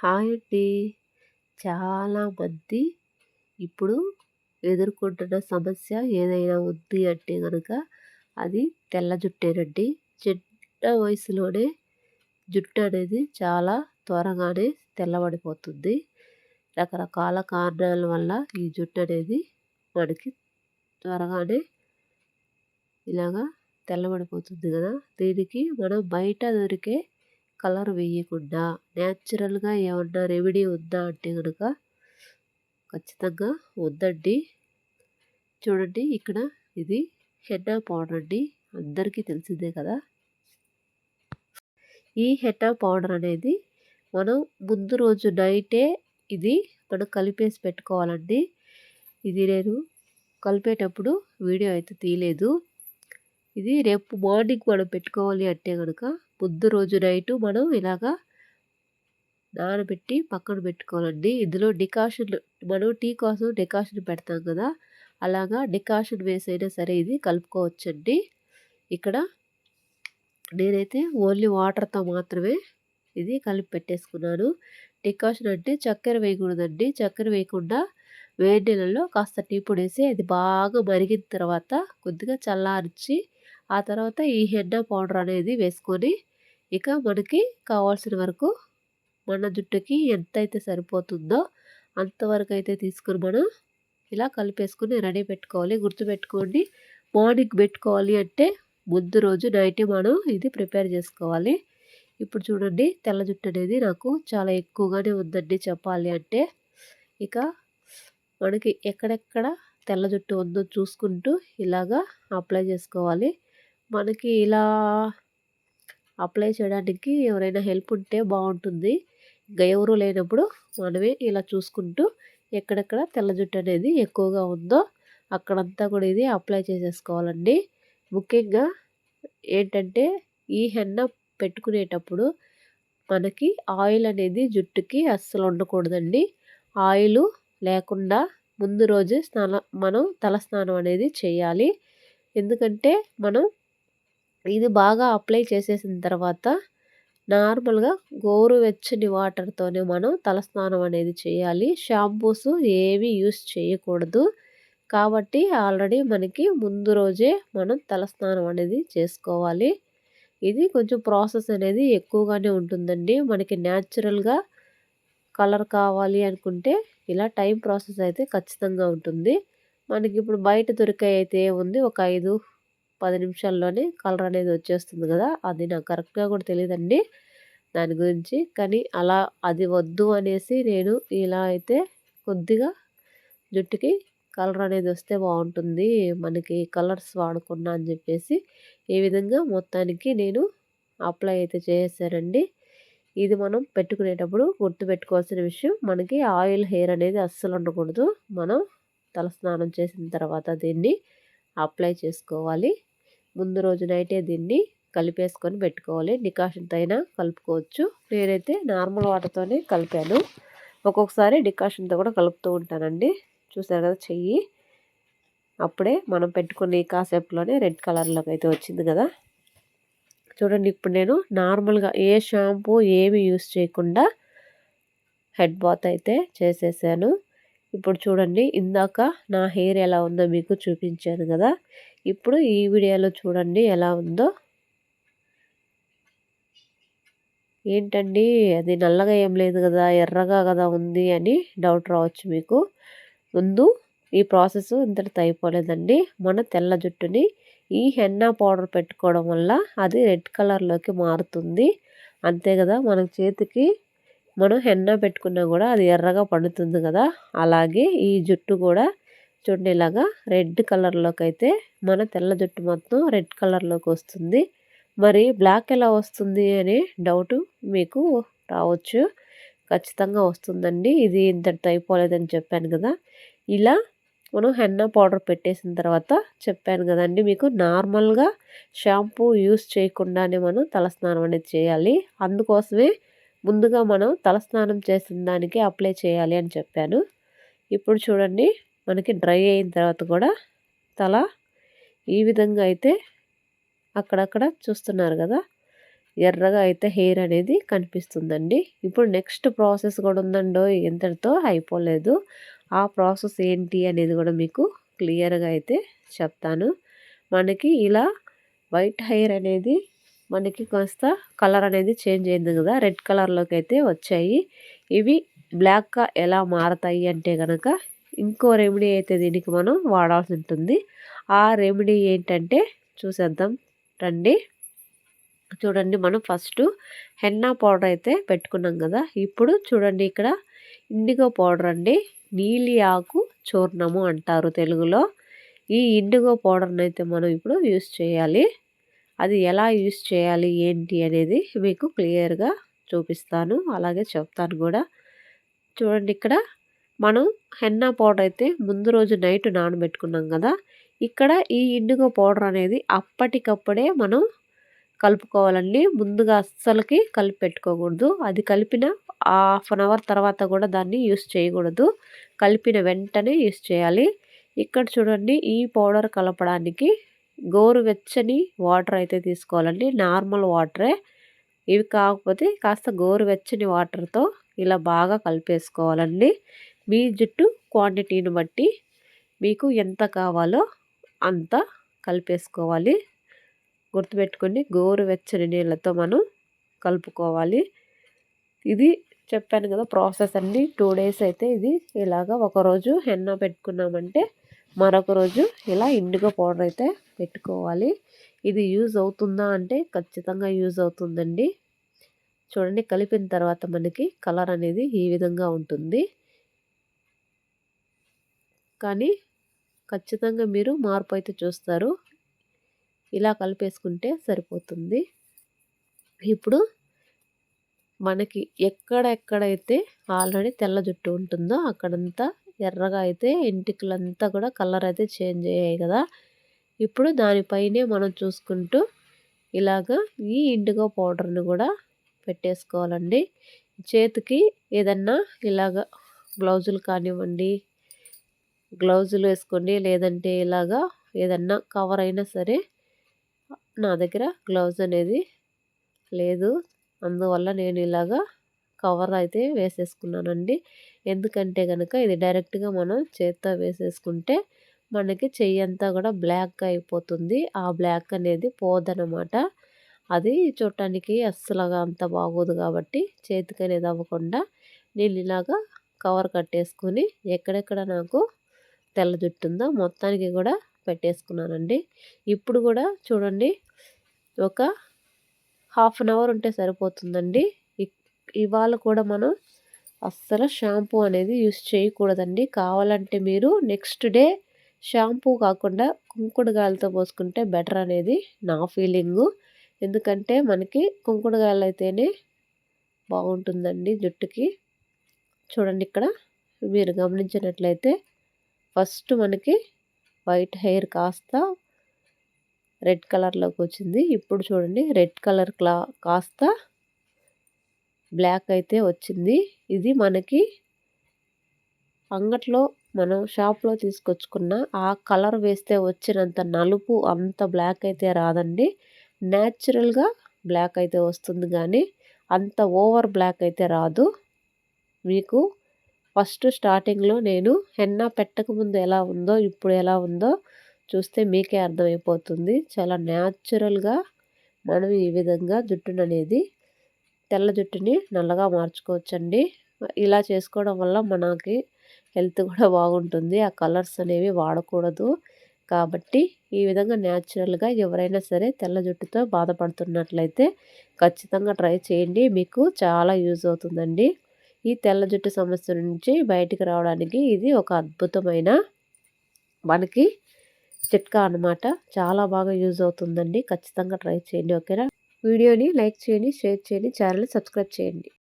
Hi అండి చాలామంది ఇప్పుడు ఎదుర్కొంటున్న సమస్య ఏదైనా ఉంది అంటే కనుక అది తెల్ల జుట్టేనండి చిన్న వయసులోనే జుట్టు అనేది చాలా త్వరగానే తెల్లబడిపోతుంది. రకరకాల కారణాల వల్ల ఈ జుట్టు అనేది మనకి త్వరగానే ఇలాగా తెల్లబడిపోతుంది కదా. దీనికి మనం బయట దొరికే కలర్ వేయకుండా న్యాచురల్గా ఏమన్నా రెమెడీ ఉందా అంటే కనుక ఖచ్చితంగా ఉందండి చూడండి ఇక్కడ ఇది హెన్నా పౌడర్ అండి. అందరికీ తెలిసిందే కదా. ఈ హెన్నా పౌడర్ అనేది మనం ముందు రోజు నైటే ఇది మనం కలిపేసి పెట్టుకోవాలండి. ఇది నేను కలిపేటప్పుడు వీడియో అయితే తీయలేదు. ఇది రేపు మార్నింగ్ మనం పెట్టుకోవాలి అంటే కనుక ముందు రోజు నైటు మనం ఇలాగా నానబెట్టి పక్కన పెట్టుకోవాలండి. ఇందులో డికాషన్ మనం టీ కోసం డికాషన్ పెడతాం కదా అలాగా డికాషన్ వేసైనా సరే ఇది కలుపుకోవచ్చండి. ఇక్కడ నేనైతే ఓన్లీ వాటర్తో మాత్రమే ఇది కలిపి పెట్టేసుకున్నాను. డికాషన్ అంటే చక్కెర వేయకూడదండి. చక్కెర వేయకుండా వేడి నీళ్ళలో కాస్త టీ పొడి వేసి అది బాగా మరిగిన తర్వాత కొద్దిగా చల్లార్చి ఆ తర్వాత ఈ హెన్న పౌడర్ అనేది వేసుకొని ఇక మనకి కావాల్సిన వరకు మన జుట్టుకి ఎంత అయితే సరిపోతుందో అంతవరకు అయితే తీసుకుని మనం ఇలా కలిపేసుకుని రెడీ పెట్టుకోవాలి. గుర్తుపెట్టుకోండి మార్నింగ్ పెట్టుకోవాలి అంటే ముందు రోజు నైట్ మనం ఇది ప్రిపేర్ చేసుకోవాలి. ఇప్పుడు చూడండి తెల్ల జుట్టు అనేది నాకు చాలా ఎక్కువగానే ఉందండి చెప్పాలి అంటే. ఇక మనకి ఎక్కడెక్కడ తెల్ల జుట్టు ఉందో చూసుకుంటూ ఇలాగా అప్లై చేసుకోవాలి. మనకి ఇలా అప్లై చేయడానికి ఎవరైనా హెల్ప్ ఉంటే బాగుంటుంది. ఇంకా ఎవరు లేనప్పుడు మనమే ఇలా చూసుకుంటూ ఎక్కడెక్కడ తెల్ల జుట్టు అనేది ఎక్కువగా ఉందో అక్కడంతా కూడా ఇది అప్లై చేసేసుకోవాలండి. ముఖ్యంగా ఏంటంటే ఈ హెన్న పెట్టుకునేటప్పుడు మనకి ఆయిల్ అనేది జుట్టుకి అస్సలు ఉండకూడదండి. ఆయిల్ లేకుండా ముందు రోజే స్నానం మనం తల స్నానం అనేది చేయాలి. ఎందుకంటే మనం ఇది బాగా అప్లై చేసేసిన తర్వాత నార్మల్గా గోరువెచ్చని వాటర్తోనే మనం తలస్నానం అనేది చేయాలి. షాంపూస్ ఏవి యూస్ చేయకూడదు. కాబట్టి ఆల్రెడీ మనకి ముందు రోజే మనం తలస్నానం అనేది చేసుకోవాలి. ఇది కొంచెం ప్రాసెస్ అనేది ఎక్కువగానే ఉంటుందండి. మనకి న్యాచురల్గా కలర్ కావాలి అనుకుంటే ఇలా టైం ప్రాసెస్ అయితే ఖచ్చితంగా ఉంటుంది. మనకి ఇప్పుడు బయట దొరికే అయితే ఉంది ఒక ఐదు పది నిమిషాల్లోనే కలర్ అనేది వచ్చేస్తుంది కదా అది నాకు కరెక్ట్గా కూడా తెలియదండి దాని గురించి. కానీ అలా అది వద్దు అనేసి నేను ఇలా అయితే కొద్దిగా జుట్టుకి కలర్ అనేది వస్తే బాగుంటుంది మనకి కలర్స్ వాడకుండా అని చెప్పేసి ఈ విధంగా మొత్తానికి నేను అప్లై అయితే చేశానండి ఇది మనం పెట్టుకునేటప్పుడు గుర్తు పెట్టుకోవాల్సిన విషయం మనకి ఆయిల్ హెయిర్ అనేది అస్సలు ఉండకూడదు. మనం తలస్నానం చేసిన తర్వాత దీన్ని అప్లై చేసుకోవాలి. ముందు రోజు నైటే దీన్ని కలిపేసుకొని పెట్టుకోవాలి. డికాషన్తో అయినా కలుపుకోవచ్చు. నేనైతే నార్మల్ వాటర్తోనే కలిపాను. ఒక్కొక్కసారి డికాషన్తో కూడా కలుపుతూ ఉంటానండి. చూసారు కదా చెయ్యి? అప్పుడే మనం పెట్టుకుని కాసేపులోనే రెడ్ కలర్లోకి అయితే వచ్చింది కదా. చూడండి ఇప్పుడు నేను నార్మల్గా ఏ షాంపూ ఏమి యూస్ చేయకుండా హెడ్ బాత్ అయితే చేసేసాను. ఇప్పుడు చూడండి ఇందాక నా హెయిర్ ఎలా ఉందో మీకు చూపించాను కదా. ఇప్పుడు ఈ వీడియోలో చూడండి ఎలా ఉందో. ఏంటండి అది నల్లగా ఏం లేదు కదా ఎర్రగా కదా ఉంది అని డౌట్ రావచ్చు మీకు. ముందు ఈ ప్రాసెస్ ఇంతటితో అయిపోలేదండి. మన తెల్ల జుట్టుని ఈ హెన్నా పౌడర్ పెట్టుకోవడం వల్ల అది రెడ్ కలర్లోకి మారుతుంది. అంతే కదా మన చేతికి మనం హెన్నా పెట్టుకున్నా కూడా అది ఎర్రగా పడుతుంది కదా. అలాగే ఈ జుట్టు కూడా చూడండి ఇలాగా రెడ్ కలర్లోకి అయితే మన తెల్ల జుట్టు మొత్తం రెడ్ కలర్లోకి వస్తుంది. మరి బ్లాక్ ఎలా వస్తుంది అనే డౌట్ మీకు రావచ్చు. ఖచ్చితంగా వస్తుందండి. ఇది ఇంతటితో అయిపోలేదని చెప్పాను కదా. ఇలా మనం హెన్నా పౌడర్ పెట్టేసిన తర్వాత చెప్పాను కదండి మీకు నార్మల్గా షాంపూ యూస్ చేయకుండానే మనం తలస్నానం అనేది చేయాలి. అందుకోసమే ముందుగా మనం తలస్నానం చేసిన దానికి అప్లై చేయాలి అని చెప్పాను. ఇప్పుడు చూడండి మనకి డ్రై అయిన తర్వాత కూడా తల ఈ విధంగా అయితే అక్కడక్కడ చూస్తున్నారు కదా ఎర్రగా అయితే హెయిర్ అనేది కనిపిస్తుందండి. ఇప్పుడు నెక్స్ట్ ప్రాసెస్ కూడా ఉందండో ఇంతటితో అయిపోలేదు. ఆ ప్రాసెస్ ఏంటి అనేది కూడా మీకు క్లియర్గా అయితే చెప్తాను. మనకి ఇలా వైట్ హెయిర్ అనేది మనకి కాస్త కలర్ అనేది చేంజ్ అయింది కదా. రెడ్ కలర్లోకి అయితే వచ్చాయి. ఇవి బ్లాక్గా ఎలా మారతాయి అంటే కనుక ఇంకో రెమెడీ అయితే దీనికి మనం వాడాల్సి ఉంటుంది. ఆ రెమెడీ ఏంటంటే చూసేద్దాం. రండి. చూడండి మనం ఫస్ట్ హెన్నా పౌడర్ అయితే పెట్టుకున్నాం కదా. ఇప్పుడు చూడండి ఇక్కడ ఇండిగో పౌడర్ అండి. నీలి ఆకు చూర్ణము అంటారు తెలుగులో. ఈ ఇండిగో పౌడర్ని అయితే మనం ఇప్పుడు యూస్ చేయాలి. అది ఎలా యూస్ చేయాలి ఏంటి అనేది మీకు క్లియర్గా చూపిస్తాను. అలాగే చెప్తాను కూడా. చూడండి ఇక్కడ మనం హెన్నా పౌడర్ అయితే ముందు రోజు నైట్ నానబెట్టుకున్నాం కదా! ఇక్కడ ఈ ఇండిగో పౌడర్ అనేది అప్పటికప్పుడే మనం కలుపుకోవాలండి. ముందుగా అస్సలకి కలిపి పెట్టుకోకూడదు. అది కలిపిన హాఫ్ అన్ అవర్ తర్వాత కూడా దాన్ని యూస్ చేయకూడదు. కలిపిన వెంటనే యూస్ చేయాలి. ఇక్కడ చూడండి ఈ పౌడర్ కలపడానికి గోరువెచ్చని వాటర్ అయితే తీసుకోవాలండి. నార్మల్ వాటరే. ఇవి కాకపోతే కాస్త గోరువెచ్చని వాటర్తో ఇలా బాగా కలిపేసుకోవాలండి. మీ జుట్టు క్వాంటిటీని బట్టి మీకు ఎంత కావాలో అంత కలిపేసుకోవాలి. గుర్తుపెట్టుకొని గోరువెచ్చని నీళ్ళతో మనం కలుపుకోవాలి. ఇది చెప్పాను కదా ప్రాసెస్ అండి. టూ డేస్ అయితే ఇది ఇలాగ ఒకరోజు హెన్న పెట్టుకున్నామంటే మరొక రోజు ఇలా ఇండిగో పౌడర్ అయితే పెట్టుకోవాలి. ఇది యూజ్ అవుతుందా అంటే ఖచ్చితంగా యూజ్ అవుతుందండి. చూడండి కలిపిన తర్వాత మనకి కలర్ అనేది ఈ విధంగా ఉంటుంది. కానీ ఖచ్చితంగా మీరు మార్పు అయితే చూస్తారు. ఇలా కలిపేసుకుంటే సరిపోతుంది. ఇప్పుడు మనకి ఎక్కడెక్కడైతే ఆల్రెడీ తెల్ల జుట్టు ఉంటుందో అక్కడంతా ఎర్రగా అయితే ఎంటికలంతా కూడా కలర్ అయితే చేంజ్ అయ్యాయి కదా. ఇప్పుడు దానిపైనే మనం చూసుకుంటూ ఇలాగ ఈ ఇండిగో పౌడర్ని కూడా పెట్టేసుకోవాలండి. చేతికి ఏదన్నా ఇలాగ గ్లౌజులు కానివ్వండి గ్లౌజులు వేసుకోండి లేదంటే ఇలాగా ఏదన్నా కవర్ అయినా సరే నా దగ్గర గ్లౌజ్ అనేది లేదు. అందువల్ల నేను ఇలాగా కవర్ అయితే వేసేసుకున్నానండి. ఎందుకంటే కనుక ఇది డైరెక్ట్గా మనం చేత్తో వేసేసుకుంటే మనకి చెయ్యి అంతా కూడా బ్లాక్ అయిపోతుంది. ఆ బ్లాక్ అనేది పోదనమాట. అది చూడటానికి అస్సలుగా అంత బాగోదు కాబట్టి చేతికి అనేది అవ్వకుండా నేను ఇలాగా కవర్ కట్టేసుకొని ఎక్కడెక్కడ నాకు తెల్ల జుట్టు ఉందో మొత్తానికి కూడా పెట్టేసుకున్నానండి. ఇప్పుడు కూడా చూడండి ఒక హాఫ్ అన్ అవర్ ఉంటే సరిపోతుందండి. ఇవాళ కూడా మనం అస్సలు షాంపూ అనేది యూస్ చేయకూడదండి. కావాలంటే మీరు నెక్స్ట్ డే షాంపూ కాకుండా కుంకుడుగాయలతో పోసుకుంటే బెటర్ అనేది నా ఫీలింగు. ఎందుకంటే మనకి కుంకుడుగాయలు అయితేనే బాగుంటుందండి జుట్టుకి. చూడండి ఇక్కడ మీరు గమనించినట్లయితే ఫస్ట్ మనకి వైట్ హెయిర్ కాస్త రెడ్ కలర్లోకి వచ్చింది. ఇప్పుడు చూడండి రెడ్ కలర్ క్లా కాస్త బ్లాక్ అయితే వచ్చింది. ఇది మనకి అంగట్లో మనం షాప్లో తీసుకొచ్చుకున్న ఆ కలర్ వేస్తే వచ్చినంత నలుపు అంత బ్లాక్ అయితే రాదండి. న్యాచురల్గా బ్లాక్ అయితే వస్తుంది కానీ అంత ఓవర్ బ్లాక్ అయితే రాదు. మీకు ఫస్ట్ స్టార్టింగ్లో నేను హెన్నా పెట్టకముందు ఎలా ఉందో ఇప్పుడు ఎలా ఉందో చూస్తే మీకే అర్థమైపోతుంది. చాలా న్యాచురల్గా మనం ఈ విధంగా జుట్టును అనేది తెల్ల జుట్టుని నల్లగా మార్చుకోవచ్చండి. ఇలా చేసుకోవడం వల్ల మనకి హెల్త్ కూడా బాగుంటుంది. ఆ కలర్స్ అనేవి వాడకూడదు. కాబట్టి ఈ విధంగా న్యాచురల్గా ఎవరైనా సరే తెల్ల జుట్టుతో బాధపడుతున్నట్లయితే ఖచ్చితంగా ట్రై చేయండి. మీకు చాలా యూజ్ అవుతుందండి. ఈ తెల్ల జుట్టు సమస్య నుంచి బయటికి రావడానికి ఇది ఒక అద్భుతమైన మనకి చిట్కా అనమాట చాలా బాగా యూజ్ అవుతుందండి. ఖచ్చితంగా ట్రై చేయండి. ఓకేనా? వీడియోని లైక్ చేయండి షేర్ చేయండి ఛానల్ సబ్స్క్రైబ్ చేయండి.